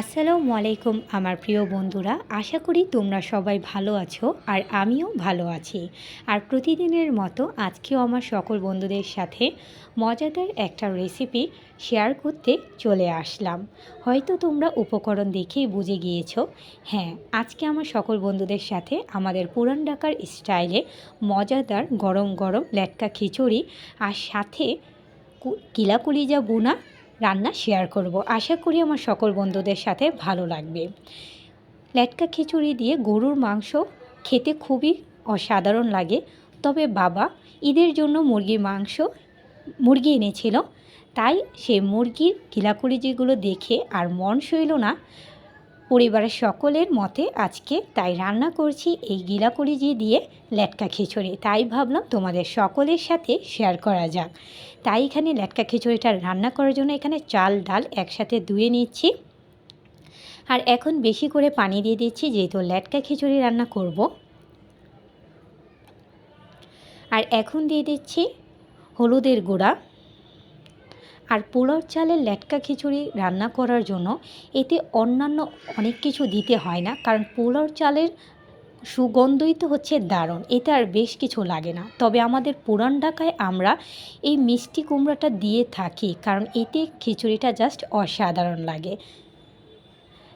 আসসালামু আলাইকুম, আমার প্রিয় বন্ধুরা। আশা করি তোমরা সবাই ভালো আছো আর আমিও ভালো আছি। আর প্রতিদিনের মতো আজকেও আমার সকল বন্ধুদের সাথে মজাদার একটা রেসিপি শেয়ার করতে চলে আসলাম। হয়তো তোমরা উপকরণ দেখেই বুঝে গিয়েছো হ্যাঁ আজকে আমার সকল বন্ধুদের সাথে আমাদের পুরান ঢাকার স্টাইলে মজাদার গরম গরম লেটকা খিচুড়ি আর সাথে কু- কিলা কলিজা বুনা রান্না শেয়ার করব। আশা করি আমার সকল বন্ধুদের সাথে ভালো লাগবে। লেটকা খিচুড়ি দিয়ে গরুর মাংস খেতে খুবই অসাধারণ লাগে। তবে বাবা ঈদের জন্য মুরগির মাংস, মুরগি এনেছিল। তাই সেই মুরগির কিলাকুলি যেগুলো দেখে আর মন সইল না, পরিবারের সকলের মতে আজকে তাই রান্না করছি এই গিলাকলিজি দিয়ে লেটকা খিচুড়ি। তাই ভাবলাম তোমাদের সকলের সাথে শেয়ার করা যাক। তাই এখানে লেটকা খিচুড়িটা রান্না করার জন্য এখানে চাল, ডাল একসাথে ধুয়ে নিচ্ছি। আর এখন বেশি করে পানি দিয়ে দিচ্ছি, যেহেতু লেটকা খিচুড়ি রান্না করব। আর এখন দিয়ে দিচ্ছি হলুদের গুঁড়া। আর পোলাও চালের লেটকা খিচুড়ি রান্না করার জন্য এতে অন্যান্য অনেক কিছু দিতে হয় না, কারণ পোলাও চালের সুগন্ধই তো হচ্ছে দারুণ, এতে আর বেশ কিছু লাগে না। তবে আমাদের পুরান ঢাকায় আমরা এই মিষ্টি কুমড়াটা দিয়ে থাকি, কারণ এতে খিচুড়িটা জাস্ট অসাধারণ লাগে।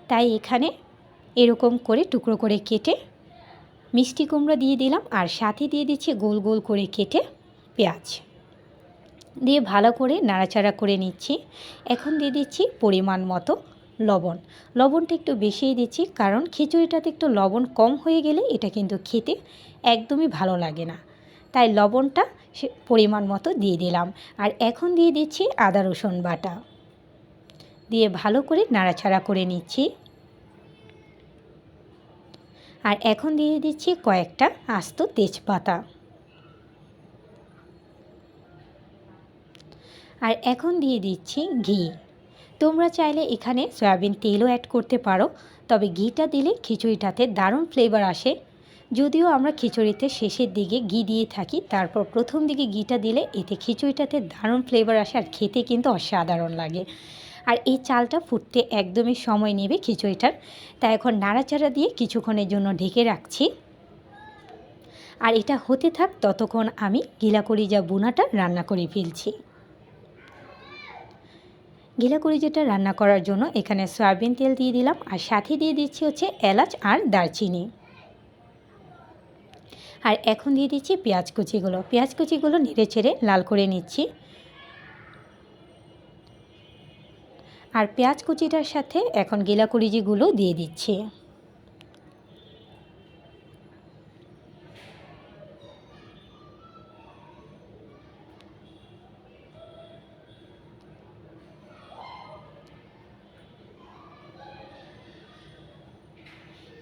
তাই এখানে এরকম করে টুকরো করে কেটে মিষ্টি কুমড়া দিয়ে দিলাম, আর সাথে দিয়ে দিচ্ছি গোল গোল করে কেটে পেঁয়াজ। দিয়ে ভালো করে নাড়াচাড়া করে নিচ্ছি। এখন দিয়ে দিচ্ছি পরিমাণ মতো লবণ। লবণটা একটু বেশিই দিচ্ছি কারণ খিচুড়িটাতে একটু লবণ কম হয়ে গেলে এটা কিন্তু খেতে একদমই ভালো লাগে না। তাই লবণটা সে পরিমাণ মতো দিয়ে দিলাম। আর এখন দিয়ে দিচ্ছি আদা, রসুন বাটা। দিয়ে ভালো করে নাড়াছাড়া করে নিচ্ছি। আর এখন দিয়ে দিচ্ছি কয়েকটা আস্ত তেজপাতা। আর এখন দিয়ে দিচ্ছি ঘি। তোমরা চাইলে এখানে সয়াবিন তেলও অ্যাড করতে পারো, তবে ঘিটা দিলে খিচুড়িটাতে দারুণ ফ্লেভার আসে। যদিও আমরা খিচুড়িতে শেষের দিকে ঘি দিয়ে থাকি, তারপর প্রথম দিকে ঘিটা দিলে এতে খিচুড়িটাতে দারুণ ফ্লেভার আসে আর খেতে কিন্তু অসাধারণ লাগে। আর এই চালটা ফুটতে একদমই সময় নেবে খিচুড়িটার, তাই এখন নাড়াচাড়া দিয়ে কিছুক্ষণের জন্য ঢেকে রাখছি। আর এটা হতে থাক ততক্ষণ আমি গিলা করি যা বোনাটা রান্না করে ফেলছি। ঘিলাকুড়ি যেটা রান্না করার জন্য এখানে সয়াবিন তেল দিয়ে দিলাম, আর সাথে দিয়ে দিচ্ছি হচ্ছে এলাচ আর দারচিনি। আর এখন দিয়ে দিচ্ছি পেঁয়াজ কুচিগুলো। পেঁয়াজ কুচিগুলো নেড়ে ছেড়ে লাল করে নিচ্ছি। আর পেঁয়াজ কুচিটার সাথে এখন গিলাকুড়িজিগুলো দিয়ে দিচ্ছি।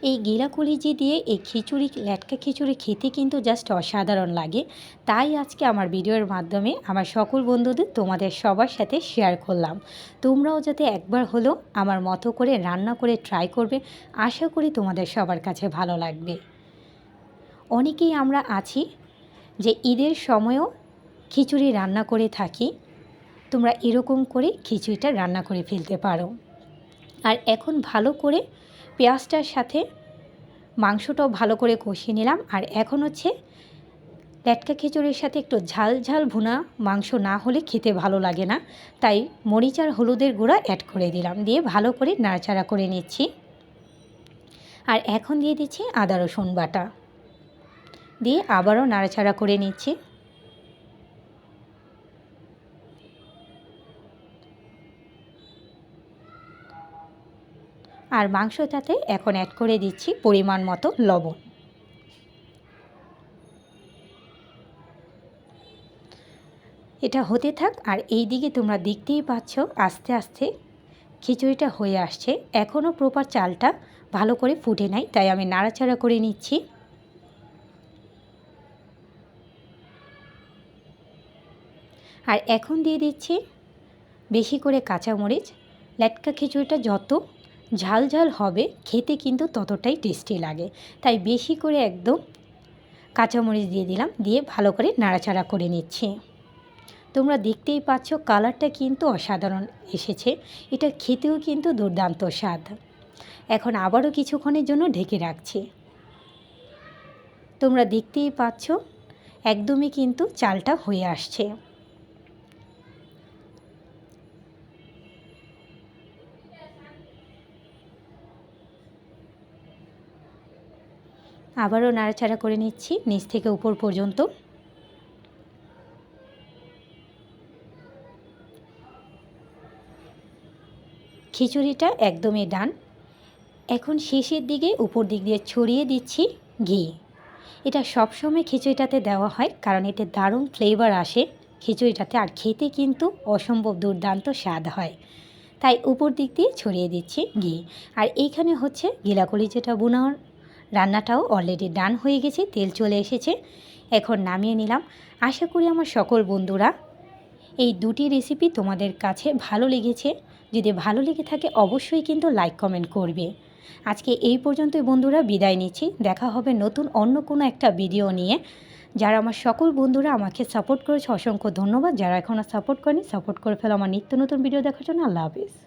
এই গিলা কলিজি দিয়ে এই খিচুড়ি ল্যাটকা খিচুড়ি খেতে কিন্তু জাস্ট অসাধারণ লাগে। তাই আজকে আমার ভিডিওর মাধ্যমে আমার সকল বন্ধুদের তোমাদের সবার সাথে শেয়ার করলাম। তোমরাও যাতে একবার হলেও আমার মতো করে রান্না করে ট্রাই করবে, আশা করি তোমাদের সবার কাছে ভালো লাগবে। অনেকেই আমরা আছি যে ঈদের সময়ও খিচুড়ি রান্না করে থাকি, তোমরা এরকম করে খিচুড়িটা রান্না করে ফেলতে পারো। আর এখন ভালো করে পেঁয়াজটার সাথে মাংসটাও ভালো করে কষিয়ে নিলাম। আর এখন হচ্ছে ল্যাটকা খিচুড়ির সাথে একটু ঝাল ঝাল ভুনা মাংস না হলে খেতে ভালো লাগে না। তাই মরিচ আর হলুদের গুঁড়া অ্যাড করে দিলাম। দিয়ে ভালো করে নাড়াচাড়া করে নিচ্ছি। আর এখন দিয়ে দিচ্ছি আদা রসুন বাটা। দিয়ে আবারও নাড়াচাড়া করে নিচ্ছি। আর মাংসটাতে এখন অ্যাড করে দিচ্ছি পরিমাণ মতো লবণ। এটা হতে থাক আর এই দিকে তোমরা দেখতেই পাচ্ছ আস্তে আস্তে খিচুড়িটা হয়ে আসছে। এখনও প্রপার চালটা ভালো করে ফুটে নাই, তাই আমি নাড়াচাড়া করে নিচ্ছি। আর এখন দিয়ে দিচ্ছি বেশি করে কাঁচামরিচ। লেটকা খিচুড়িটা যত ঝাল ঝাল হবে, খেতে কিন্তু ততটাই টেস্টি লাগে। তাই বেশি করে একদম কাঁচামরিচ দিয়ে দিলাম, দিয়ে ভালো করে নাড়াচাড়া করে নিচ্ছি। তোমরা দেখতেই পাচ্ছ কালারটা কিন্তু অসাধারণ এসেছে। এটা খেতেও কিন্তু দুর্দান্ত স্বাদ। এখন আবারও কিছুক্ষণের জন্য ঢেকে রাখছি। তোমরা দেখতেই পাচ্ছ, একদমই কিন্তু চালটা হয়ে আসছে। আবারও নাড়াচাড়া করে নিচ্ছি, নিচ থেকে উপর পর্যন্ত। খিচুড়িটা একদমই ডান। এখন শেষের দিকে উপর দিক দিয়ে ছড়িয়ে দিচ্ছি ঘি। এটা সবসময় খিচুড়িটাতে দেওয়া হয়, কারণ এতে দারুণ ফ্লেভার আসে। খিচুড়িটাতে আর খেতে কিন্তু অসম্ভব দুর্দান্ত স্বাদ হয়। তাই উপর দিক দিয়ে ছড়িয়ে দিচ্ছি ঘি। আর এইখানে হচ্ছে গিলাকলি যেটা বোনার রান্নাটাও অলরেডি ডান হয়ে গেছে, তেল চলে এসেছে। এখন নামিয়ে নিলাম। আশা করি আমার সকল বন্ধুরা এই দুটি রেসিপি তোমাদের কাছে ভালো লেগেছে। যদি ভালো লেগে থাকে, অবশ্যই কিন্তু লাইক কমেন্ট করবে। আজকে এই পর্যন্তই বন্ধুরা, বিদায় নিচ্ছি। দেখা হবে নতুন অন্য কোনো একটা ভিডিও নিয়ে। যারা আমার সকল বন্ধুরা আমাকে সাপোর্ট করেছে, অসংখ্য ধন্যবাদ। যারা এখনও সাপোর্ট করেনি সাপোর্ট করে ফেলো। আমার নিত্য নতুন ভিডিও দেখার জন্য আল্লাহ হাফিজ।